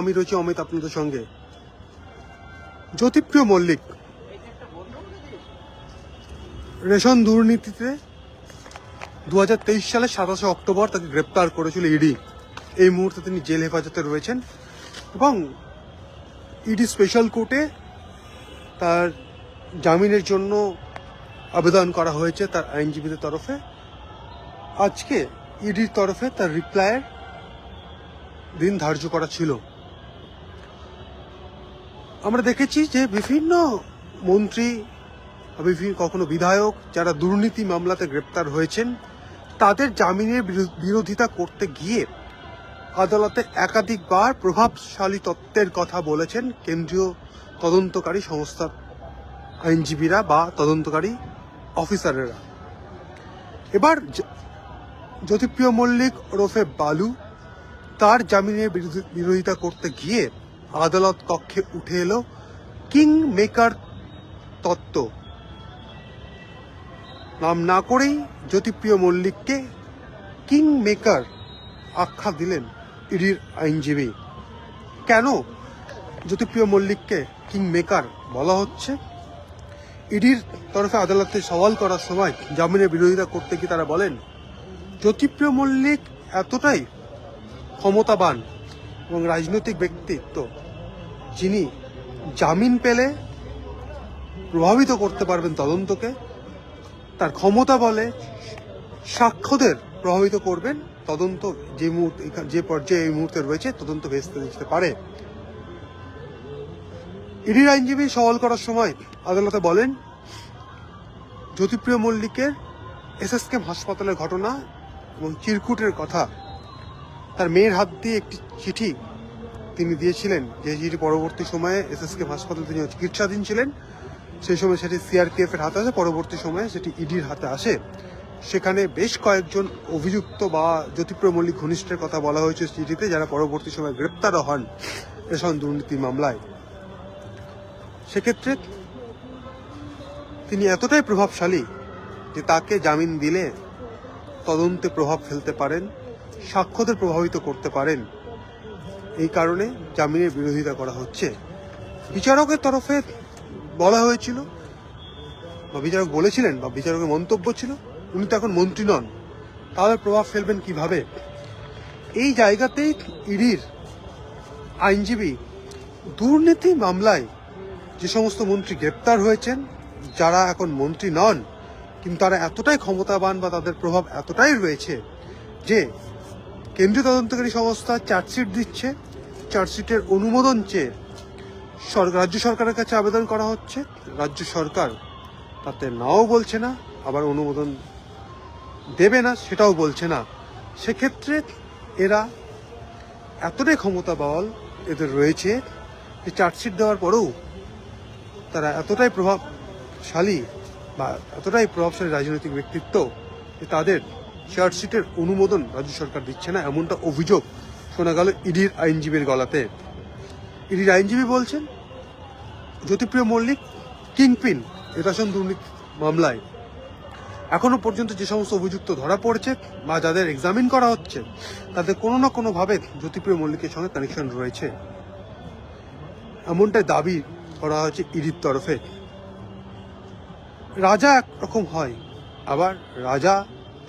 আমি রয়েছি অমিত আপনাদের সঙ্গে। জ্যোতিপ্রিয় মল্লিক, রেশন দুর্নীতিতে দু সালে সাতাশে অক্টোবর তাকে গ্রেপ্তার করেছিল ইডি। এই মুহূর্তে তিনি জেল হেফাজতে রয়েছেন এবং ইডি স্পেশাল কোর্টে তার জামিনের জন্য আবেদন করা হয়েছে তার আইনজীবীদের তরফে। আজকে ইডির তরফে তার রিপ্লাইয়ের দিন ধার্য করা ছিল। আমরা দেখেছি যে বিভিন্ন মন্ত্রী বিভিন্ন কখনো বিধায়ক যারা দুর্নীতি মামলাতে গ্রেপ্তার হয়েছেন, তাদের জামিনের বিরো- বিরোধিতা করতে গিয়ে আদালতে একাধিকবার প্রভাবশালী তত্ত্বের কথা বলেছেন কেন্দ্রীয় তদন্তকারী সংস্থার আইনজীবীরা বা তদন্তকারী অফিসারেরা। এবার জ্যোতিপ্রিয় মল্লিক ওরফে বালু তার জামিনের বিরোধী- বিরোধিতা করতে গিয়ে আদালত কক্ষে উঠে এলো কিং মেকার তত্ত্ব। নাম না করেই জ্যোতিপ্রিয় মল্লিককে কিং মেকার আখ্যা দিলেন ইডির আইনজীবী। কেন জ্যোতিপ্রিয় মল্লিককে কিং মেকার বলা হচ্ছে? ইডির তরফে আদালতে সওয়াল করার সময় জামিনের বিরোধিতা করতে গিয়ে তারা বলেন? জ্যোতিপ্রিয় মল্লিক এতটাই ক্ষমতাবান এবং রাজনৈতিক ব্যক্তিত্ব যিনি জামিন পেলে প্রভাবিত করতে পারবেন তদন্তকে, তার ক্ষমতা বলে সাক্ষ্যদের প্রভাবিত করবেন, তদন্ত যে মুহূর্তে, যে পর্যায়ে এই মুহূর্তে রয়েছে, তদন্ত ভেস্তে দিতে পারে। ইডির আইনজীবী সওয়াল করার সময় আদালতে বলেন, জ্যোতিপ্রিয় মল্লিকের এসএসকেম হাসপাতালের ঘটনা এবং চিরকুটের কথা তার মেয়ের হাত দিয়ে একটি চিঠি তিনি দিয়েছিলেন। যে চিঠি পরবর্তী সময়ে এসএসকেম হাসপাতালে তিনি চিকিৎসাধীন ছিলেন, সেই সময় সেটি সিআরপিএফ এর হাতে আসে, পরবর্তী সময়ে সেটি ইডির হাতে আসে। সেখানে বেশ কয়েকজন অভিযুক্ত বা জ্যোতিপ্রিয় মল্লিক ঘনিষ্ঠের কথা বলা হয়েছে চিঠিতে, যারা পরবর্তী সময়ে গ্রেপ্তারও হন রেশন দুর্নীতি মামলায়। সেক্ষেত্রে তিনি এতটাই প্রভাবশালী যে তাকে জামিন দিলে তদন্তে প্রভাব ফেলতে পারেন। সাক্ষ্যদের প্রভাবিত করতে পারেন। এই কারণে জামিনের বিরোধিতা করা হচ্ছে। বিচারকের তরফে বলা হয়েছিল, বা বিচারক বলেছিলেন, বা বিচারকের মন্তব্য ছিল, উনি তো এখন মন্ত্রী নন। তাহলে প্রভাব ফেলবেন কীভাবে? এই জায়গাতেই ইডির আইনজীবী দুর্নীতি মামলায় যে সমস্ত মন্ত্রী গ্রেপ্তার হয়েছেন, যারা এখন মন্ত্রী নন, কিন্তু তারা এতটাই ক্ষমতাবান বা তাদের প্রভাব এতটাই রয়েছে যে কেন্দ্রীয় তদন্তকারী সংস্থা চার্জশিট দিচ্ছে। চার্জশিটের অনুমোদন চেয়ে রাজ্য সরকারের কাছে আবেদন করা হচ্ছে। রাজ্য সরকার তাতে নাও বলছে না, আবার অনুমোদন দেবে না, সেটাও বলছে না। সেক্ষেত্রে এরা এতটাই ক্ষমতা বল এদের রয়েছে যে চার্জশিট দেওয়ার পরেও তারা এতটাই প্রভাবশালী বা এতটাই প্রভাবশালী রাজনৈতিক ব্যক্তিত্ব যে তাদের চার্জশিটের অনুমোদন রাজ্য সরকার দিচ্ছে না, এমনটা অভিযোগ শোনা গেল ইডির আইনজীবীর গলাতে। ইডির আইনজীবী বলছেন, জ্যোতিপ্রিয় মল্লিক, কিংপিন রেশন দুর্নীতি মামলায়। এখনও পর্যন্ত যে সমস্ত অভিযুক্ত ধরা পড়ছে বা যাদের এক্সামিন করা হচ্ছে, তাদের কোনো না কোনোভাবে জ্যোতিপ্রিয় মল্লিকের সঙ্গে কানেকশন রয়েছে। এমনটাই দাবি করা হয়েছে ইডির তরফে। রাজা একরকম হয়, আবার রাজা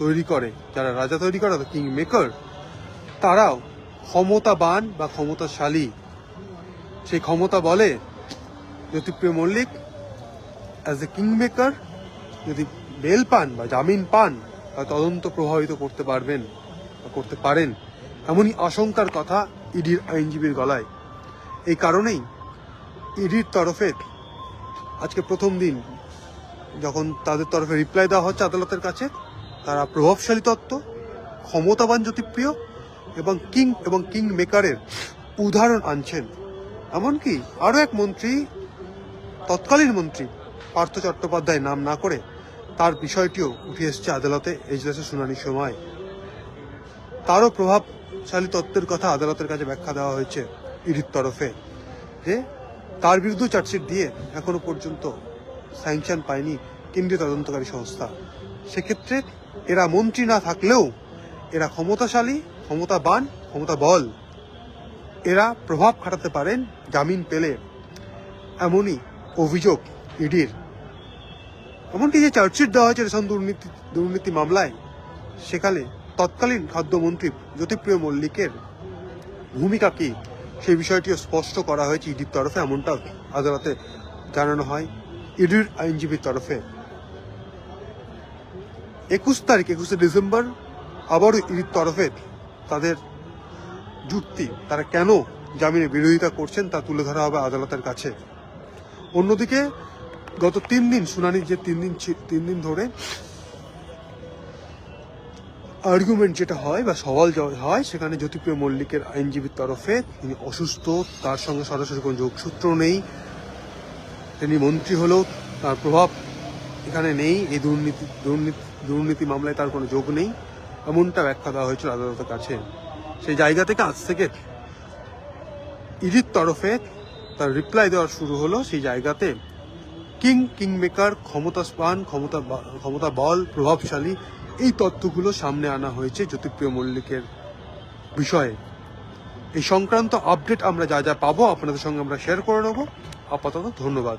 তৈরি করে, যারা রাজা তৈরি করে কিং মেকার তারাও ক্ষমতাবান বা ক্ষমতাশালী। সেই ক্ষমতা বলে Jyotipriya Mallick as a king maker যদি বেল পান বা জামিন পান তা তদন্ত প্রভাবিত করতে পারবেন বা করতে পারেন। এমনই আশঙ্কার কথা ইডির আইনজীবীর গলায়। এই কারণেই ইডির তরফে আজকে প্রথম দিন, যখন তাদের তরফে রিপ্লাই দেওয়া হচ্ছে আদালতের কাছে তারা প্রভাবশালী তত্ত্ব, ক্ষমতাবান জ্যোতিপ্রিয় এবং কিং এবং কিং মেকারের উদাহরণ আনছেন। এমনকি আরও এক মন্ত্রী, তৎকালীন মন্ত্রী পার্থ চট্টোপাধ্যায় নাম না করে তার বিষয়টিও উঠে এসেছে আদালতে এজলাসের শুনানির সময়। তারও প্রভাবশালী তত্ত্বের কথা আদালতের কাছে ব্যাখ্যা দেওয়া হয়েছে ইডির তরফে যে তার বিরুদ্ধে চার্জশিট দিয়ে এখনও পর্যন্ত স্যাংশন পায়নি কেন্দ্রীয় তদন্তকারী সংস্থা। সেক্ষেত্রে এরা মন্ত্রী না থাকলেও এরা ক্ষমতাশালী, ক্ষমতাবান ক্ষমতা বল এরা প্রভাব খাটাতে পারেন জামিন পেলে। এমনই অভিযোগ ইডির। এমনকি যে চার্জশিট দেওয়া হয়েছে রেশন দুর্নীতি দুর্নীতি মামলায় সেখানে তৎকালীন খাদ্যমন্ত্রী জ্যোতিপ্রিয় মল্লিকের ভূমিকা কি? সেই বিষয়টিও স্পষ্ট করা হয়েছে ইডির তরফে এমনটা আদালতে জানানো হয়। ইডির আইনজীবীর তরফে। একুশ তারিখ, একুশে ডিসেম্বর আবারও ইডির তরফে তাদের যুক্তি, তারা কেন জামিনের বিরোধিতা করছেন তা তুলে ধরা হবে আদালতের কাছে। অন্যদিকে গত তিন দিন শুনানির যে তিন দিন তিন দিন ধরে আর্গুমেন্ট যেটা হয় বা সওয়াল হয়, সেখানে জ্যোতিপ্রিয় মল্লিকের আইনজীবীর তরফে তিনি অসুস্থ, তার সঙ্গে সরাসরি কোনো যোগসূত্র নেই। তিনি মন্ত্রী হলেও তার প্রভাব এখানে নেই, এই দুর্নীতি দুর্নীতি দুর্নীতি মামলায় তার কোনো যোগ নেই। এমনটা ব্যাখ্যা দেওয়া হয়েছিল আদালতের কাছে। সেই জায়গা থেকে আজ থেকে ইডির তরফে তার রিপ্লাই দেওয়া শুরু হলো সেই জায়গাতে। কিং, কিংমেকার ক্ষমতাস্পান ক্ষমতা ক্ষমতা বল, প্রভাবশালী, এই তথ্যগুলো সামনে আনা হয়েছে জ্যোতিপ্রিয় মল্লিকের বিষয়ে। এই সংক্রান্ত আপডেট আমরা যা যা পাবো আপনাদের সঙ্গে আমরা শেয়ার করে নেব। আপাতত ধন্যবাদ।